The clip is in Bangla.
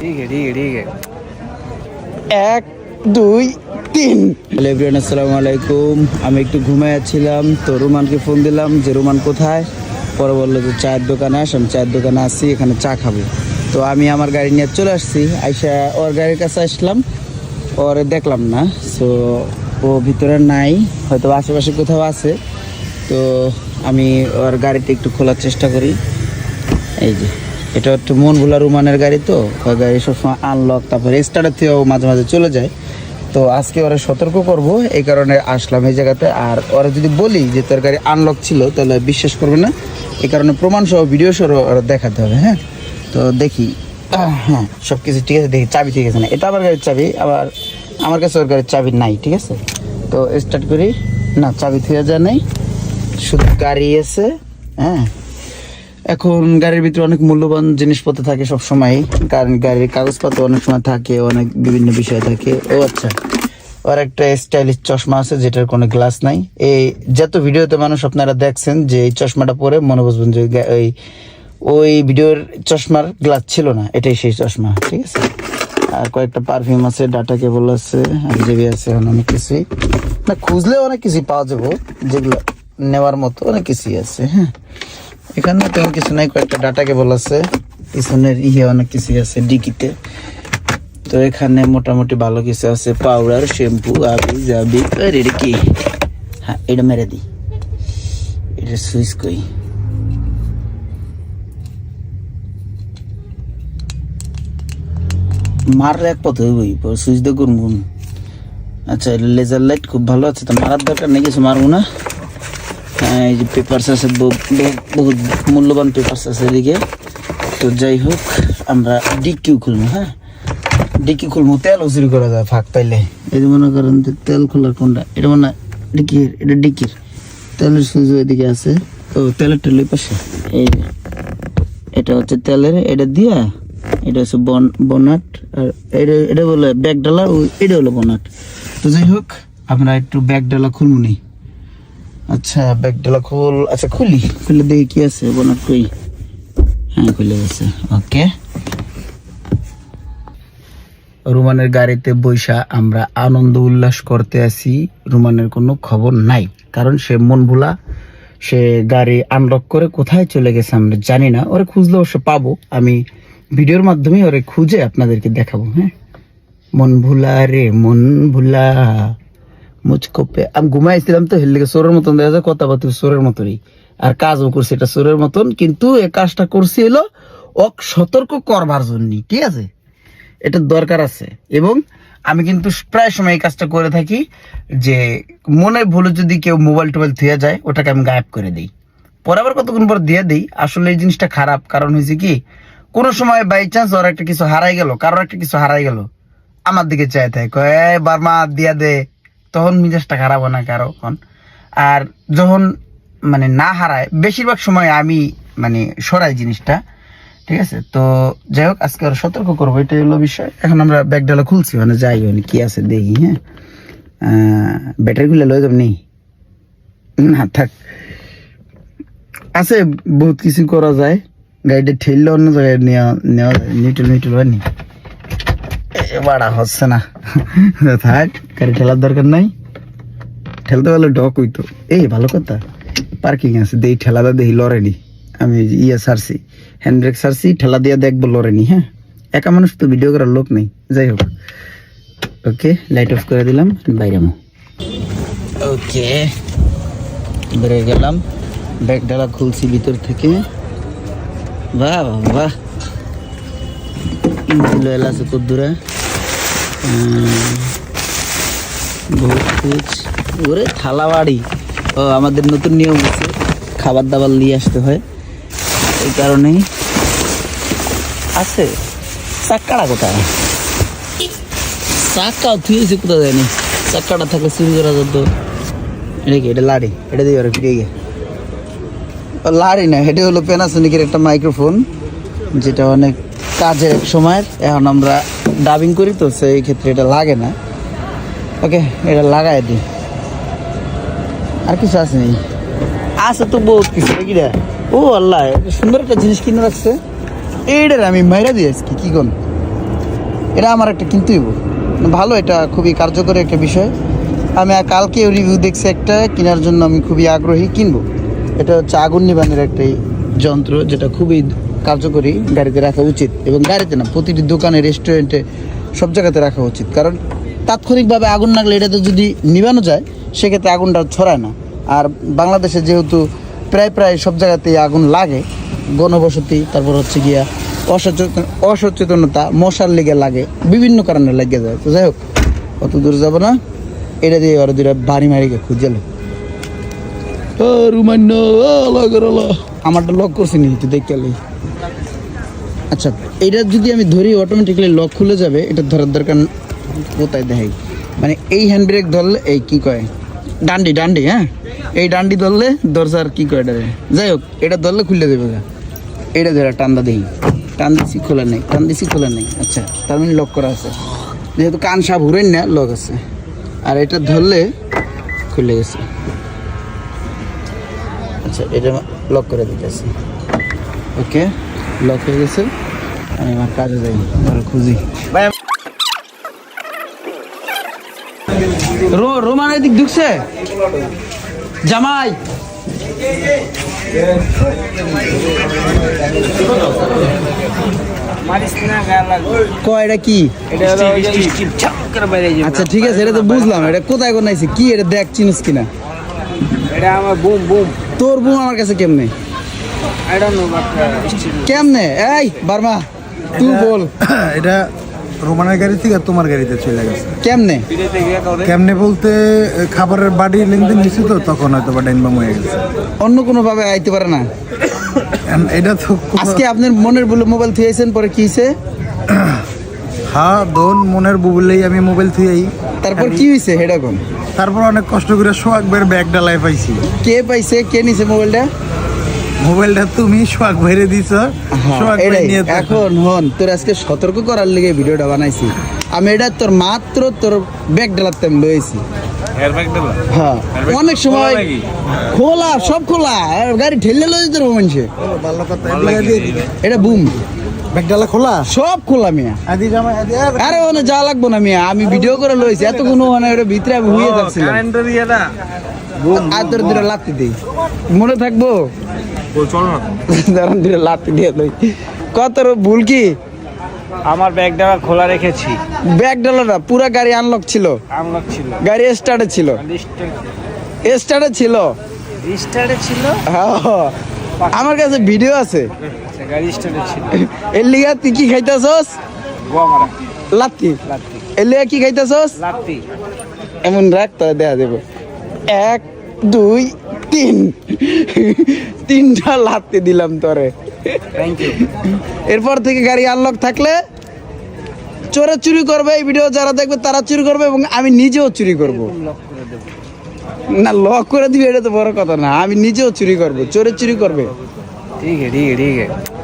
ঠিক আছে এক দুই আসসালামু আলাইকুম। আমি একটু ঘুমাইয়াছিলাম তো রোমানকে ফোন দিলাম যে রোমান কোথায়? পরে বলল যে চায়ের দোকানে আস আমি চায়ের দোকানে আসি এখানে চা খাব। তো আমি আমার গাড়ি নিয়ে চলে আসছি আইসা ওর গাড়ির কাছে আসলাম। ওর দেখলাম না সো ও ভিতরে নাই হয়তো আশেপাশে কোথাও আছে। তো আমি ওর গাড়িটা একটু খোলার চেষ্টা করি। এই যে। এটা একটু মন ভোলা রুমানের গাড়ি তো ওই গাড়ি সবসময় আনলক তারপরে স্টার্টার থেকেও মাঝে মাঝে চলে যায়। তো আজকে ওরা সতর্ক করব, এই কারণে আসলাম এই জায়গাতে। আর ওরা যদি বলি যে তোর গাড়ি আনলক ছিল, তাহলে বিশ্বাস করবে না। এই কারণে প্রমাণ সহ ভিডিও সহ ওরা দেখাতে হবে হ্যাঁ? তো দেখি হ্যাঁ সব কিছু ঠিক আছে, দেখি, চাবি ঠিক আছে না? এটা আমার গাড়ির চাবি, আবার আমার কাছে ওর গাড়ির চাবি নাই, ঠিক আছে? তো স্টার্ট করি। না, চাবি থুয়ে যায় নাই। শুধু গাড়ি আছে হ্যাঁ? এখন গাড়ির ভিতরে অনেক মূল্যবান জিনিসপত্র থাকে সব সময় কারণ গাড়ির কাগজপত্র অনেক সময় থাকে, অনেক বিভিন্ন বিষয় থাকে। ও আচ্ছা ওর একটা স্টাইলিশ চশমা আছে যেটার কোনো গ্লাস নাই। এই যত ভিডিওতে মানুষ আপনারা দেখছেন যে এই চশমাটা পরে মনে বুঝবেন যে ওই ওই ভিডিওর চশমার গ্লাস ছিল না, এটাই সেই চশমা, ঠিক আছে? আর কয়েকটা পারফিউম আছে ডাটা কেবল আছে আর জিবি আছে অনেক কিছুই। না খুঁজলে অনেক কিছুই পাওয়া যাব, যেগুলো নেওয়ার মতো অনেক কিছুই আছে হ্যাঁ? এখানে তেমন কিছু নাই, কয়েকটা ডাটা কেবল আছে। পিছনের ইয়ে অনেক কিছু আছে, ডিকিতে। তো এখানে মোটামুটি ভালো কিছু আছে পাউডার শ্যাম্পু আবি, জাবি। আরে এটা কি? হ্যাঁ এটা মেরে দিই এটা সুইচ কই মারলে এক পথ হইবই সুইচ দিয়ে করব আচ্ছা লেজার লাইট খুব ভালো আছে, তো মারার দরকার নেই, কিছু মারবো না। এই যে পেপারস আছে বহু- বহু- বহুত মূল্যবান পেপারস আছে এদিকে। তো যাই হোক আমরা ডিকিউ খুলবো হ্যাঁ? ডিকি খুলবো তেল উচুরি করা যায় ফাঁক পাইলে এই যে মনে করেন যে তেল খোলার কোনটা? এটা মনে হয় ডিকির এটা ডিকির তেলের সুইচ এদিকে আছে। তো তেলের টেল পাশে। এই যে এটা হচ্ছে তেলের এটা দিয়া এটা হচ্ছে বন বনাট আর এটা এটা বলে ব্যাগ ডালা ও- এটা হলো বনাট। তো যাই হোক আমরা একটু ব্যাগ ডালা খুলবো নি। আচ্ছা ব্যাগ ডালা খুল। আচ্ছা খুলি। খুলে দেখি কি আছে কই? হ্যাঁ খুলে গেছে। ওকে। রুমানের গাড়িতে বৈশা আমরা আনন্দ উল্লাস করতে আসি রুমানের কোনো খবর নাই কারণ সে মন ভোলা সে গাড়ি আনলক করে কোথায় চলে গেছে আমরা জানি না। ওরে খুঁজলে অবশ্য পাবো। আমি ভিডিওর মাধ্যমে ওরে খুঁজে আপনাদেরকে দেখাবো হ্যাঁ? মন ভুলা রে মন ভুলা। মুচকো পে আমি ঘুমাইছিলাম তো হেলদিকে সোরের মতন দেখা যায় কথা কথাবার্তা সোরের মতনই। আর কাজও করছে এটা সোরের মতন, কিন্তু এ কাজটা করছি হলো ওক সতর্ক করবার জন্য ঠিক আছে? এটা দরকার আছে। এবং আমি কিন্তু প্রায় সময় এই কাজটা করে থাকি যে, মনে ভুলে যদি কেউ মোবাইল টোবাইল থুয়ে যায়, ওটাকে আমি গায়েব করে দিই। পরে আবার কতক্ষণ পর দিয়ে দিই, আসলে এই জিনিসটা খারাপ। কারণ হয়েছে কি, কোনো সময় বাই চান্স ওর একটা কিছু হারাই গেল, কারোর একটা কিছু হারাই গেল। আমার দিকে চাই থাকে, কয়, "এই বার্মা, দিয়া দে। তখন মিজাজটা খারাপ হয় না কারও আর যখন মানে না হারায়, বেশিরভাগ সময় আমি মানে সরাই জিনিসটা, ঠিক আছে? তো যাই হোক, আজকে আরও সতর্ক করব, এটাই হলো বিষয়। এখন আমরা ব্যাগ ডালা খুলছি মানে যাই মানে কি আছে দেখি হ্যাঁ? ব্যাটারি গুলো লয়ে নেই। না, থাক। আছে, বহুত কিছু করা যায়। গাড়িটা ঠেললে অন্য জায়গায় নেওয়া নেওয়া যায় নিউট্রাল নিউট্রাল হয়নি বাড়া হচ্ছে না। থাক গাড়ি ঠেলার দরকার নাই। ঠেলতে পারলে ডক হইতো। এই ভালো কথা। পার্কিং আছে দেই ঠেলাটা দেই লড়েনি আমি ইয়ে সারছি হ্যান্ড ব্রেক সারছি ঠেলা দিয়ে দেখব লড়েনি হ্যাঁ? একা মানুষ তো ভিডিও করার লোক নেই। যাই হোক। ওকে লাইট অফ করে দিলাম বাইরে ওকে বেরিয়ে গেলাম। ব্যাগ ডালা খুলছি ভিতর থেকে। বাহ বাহ, অয়েল আছে কদ্দুরা ওরে থালা বাড়ি ও, আমাদের নতুন নিয়ম আছে খাবার দাবার নিয়ে আসতে হয়। এই কারণেই আছে। চাক্কাটা কোথায়? চাক্কাও থুয়েছি কোথাও যায়নি চাক্কাটা থাকলে চুরি করা যেত এটা কি? এটা লাড়ি। এটা দিয়ে ফিরে গিয়ে। লাড়ি না, এটা হলো প্যানাসোনিকের একটা মাইক্রোফোন যেটা অনেক কাজের এক সময়ের এখন আমরা ডাবিং করি তো সেই ক্ষেত্রে এটা লাগে না। ওকে এটা লাগাই দিই। আর কিছু আছে নেই আছে তো বহুত কিছু কি রে? ও আল্লাহ সুন্দর একটা জিনিস কিনে রাখছে। এইটার আমি মাইরা দিয়ে আজকে, কি কোন? এটা আমার একটা কিনতেই। ভালো, এটা খুবই কার্যকরী একটা বিষয়। আমি কালকে রিভিউ দেখছি একটা, কেনার জন্য আমি খুবই আগ্রহী কিনবো। এটা হচ্ছে আগুন নিবানের একটা যন্ত্র, যেটা খুবই কার্যকরী গাড়িতে রাখা উচিত এবং গাড়িতে না প্রতিটি দোকানে রেস্টুরেন্টে সব জায়গাতে রাখা উচিত। কারণ তাৎক্ষণিকভাবে আগুন লাগলে এটাতে যদি নিবানো যায় সেক্ষেত্রে আগুনটা ছড়ায় না। আর বাংলাদেশে যেহেতু প্রায় প্রায় সব জায়গাতেই আগুন লাগে গণবসতি তারপর হচ্ছে গিয়া অসচেতন অসচেতনতা মশার লেগে লাগে বিভিন্ন কারণে লেগে যায়। তো যাই হোক অত দূর যাব না। এটা দিয়ে ওরা দুটা বাড়ি মারিকে খুঁজেলো আমারটা লক করছি নি তুই দেখতে। আচ্ছা এটা যদি আমি ধরি অটোমেটিক্যালি লক খুলে যাবে, এটা ধরার দরকার কোথায় দেখাই? মানে এই হ্যান্ড ব্রেক ধরলে, এই কি কয়? ডান্ডি ডান্ডি হ্যাঁ? এই ডান্ডি ধরলে দরজার কি কয় এটা যাই হোক, এটা ধরলে খুলে দেবে। এটা ধরে টান্দা দেই। টান খোলা নেই, টান খোলা নেই। আচ্ছা তার মানে লক করা আছে। যেহেতু কান সাপ ঘুরেন না লক আছে। আর এটা ধরলে খুলে গেছে। আচ্ছা এটা লক করে দিতেছি। ওকে লক হয়ে গেছে। আমি আমার কাজে যাই ধরো খুঁজি। রো রোমান এদিক ঢুকছে? জামাই। কয়টা কি? আচ্ছা ঠিক আছে এটা তো বুঝলাম এটা কোথায় কোনাইছে কি এটা দেখ চিনিস কিনা? এটা আমার বুম বুম। তোর বুম আমার কাছে কেমনে? আই ডোন্ট নো বাট কেমনে? এই বার্মা তুই বল। এটা রোমানের গাড়ি থেকে তোমার গাড়িতে চলে গেছে। কেমনে? কেমনে বলতে খাবারের বাড়ি লেনদেন নিছি তো তখন হয়তো বা ডাইন হয়ে গেছে। অন্য কোনো ভাবে আইতে পারে না। এটা তো আজকে আপনার মনের বলে মোবাইল থুয়েছেন পরে কি হয়েছে? হ্যাঁ দোন মনের বুবলেই আমি মোবাইল থুয়েই। তারপর কি হয়েছে হেডা কোন? তারপর অনেক কষ্ট করে সোহাগ ভাইয়ের ব্যাগটা লাই পাইছি। কে পাইছে? কে নিছে মোবাইলটা? মোবাইলটা তুমি সোহাগ ভাইরে দিছ। নিয়ে এখন হন তোর আজকে সতর্ক করার লিগে ভিডিওটা বানাইছি। আমি এটা তোর মাত্র তোর ব্যাগ ডালাতে আমি লয়েছি হ্যাঁ। অনেক সময় খোলা সব খোলা। গাড়ি ঠেলে লয়ে যেতে মানুষে। এটা বুম ব্যাগডালা খোলা? সব খোলা মিয়া। আদি জামাই আদি আর যা লাগবো না মিয়া। আমি ভিডিও করে লইছি এত কোনো মানে ভিতরে আমি হুইয়ে যাচ্ছিলাম কারেন্টের ইয়েটা? আর তোর দুটো লাত্তি দিই। মনে থাকব? চল না। দাঁড়ান দুটো লাত্তি দিয়ে লই কত ভুল কি? আমার ব্যাগটা খোলা রেখেছি। ব্যাগ ডালো না পুরা গাড়ি আনলক ছিল। আনলক ছিল। গাড়ি স্টার্টে ছিল। স্টার্টে ছিল। স্টার্টে ছিল? হ্যাঁ। আমার কাছে ভিডিও আছে। আচ্ছা, গাড়ি স্টার্টে ছিল। এর লিগা তুই কি খাইতেছস? গোয়া মারা লাত্তি লাত্তি এর লিগা কি খাইতেছস? লাত্তি এমন রাখ তাহলে দেখা দেবো। এক দুই তিন। তিনটা লাত্তি দিলাম তোরে। এরপর থেকে গাড়ি আনলক থাকলে চোরে চুরি করবে এই ভিডিও যারা দেখবে তারা চুরি করবে এবং আমি নিজেও চুরি করব। না লক করে দিবি এটা তো বড় কথা না। আমি নিজেও চুরি করব। চোরে চুরি করবে। ঠিক আছে ঠিক আছে ঠিক আছে।